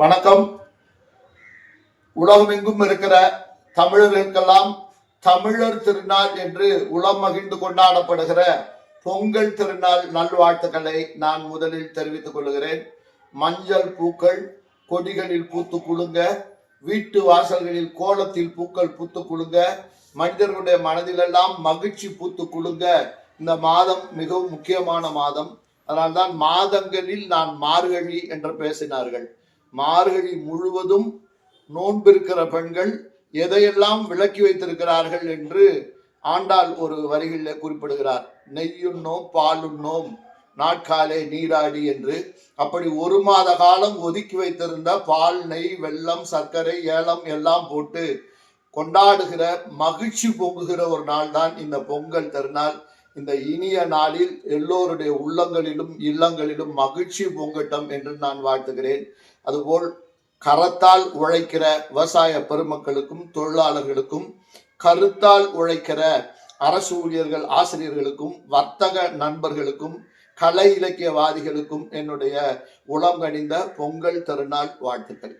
வணக்கம். உலகமெங்கும் இருக்கிற தமிழர்களுக்கெல்லாம் தமிழர் திருநாள் என்று உளம் மகிழ்ந்து கொண்டாடப்படுகிற பொங்கல் திருநாள் நல்வாழ்த்துக்களை நான் முதலில் தெரிவித்துக் கொள்கிறேன். மஞ்சள் பூக்கள் கொடிகளில் பூத்து குலுங்க வீட்டு வாசல்களில் கோலத்தில் பூக்கள் பூத்து குலுங்க மனிதர்களுடைய மனதிலெல்லாம் மகிழ்ச்சி பூத்து குலுங்க. இந்த மாதம் மிகவும் முக்கியமான மாதம். அதனால்தான் மாதங்களில் நான் மார்கழி என்று பேசினார்கள். மார்கழி முழுவதும் நோன்பிருக்கிற பெண்கள் எதையெல்லாம் விளக்கி வைத்திருக்கிறார்கள் என்று ஆண்டாள் ஒரு வரிகளில் குறிப்பிடுகிறார். நெய்யுண்ணோம் பாலுண்ணோம் நாட்காலே நீராடி என்று. அப்படி ஒரு மாத காலம் ஒதுக்கி வைத்திருந்த பால் நெய் வெள்ளம் சர்க்கரை ஏலம் எல்லாம் போட்டு கொண்டாடுகிற மகிழ்ச்சி பொங்குகிற ஒரு நாள் தான் இந்த பொங்கல். திருநாள் இந்த இனிய நாளில் எல்லோருடைய உள்ளங்களிலும் இல்லங்களிலும் மகிழ்ச்சி பொங்கட்டும் என்று நான் வாழ்த்துகிறேன். அதுபோல் கரத்தால் உழைக்கிற விவசாய பெருமக்களுக்கும் தொழிலாளர்களுக்கும் கருத்தால் உழைக்கிற அரசு ஊழியர்கள் ஆசிரியர்களுக்கும் வர்த்தக நண்பர்களுக்கும் கலை இலக்கியவாதிகளுக்கும் என்னுடைய உளம் கணிந்த பொங்கல் திருநாள் வாழ்த்துக்கள்.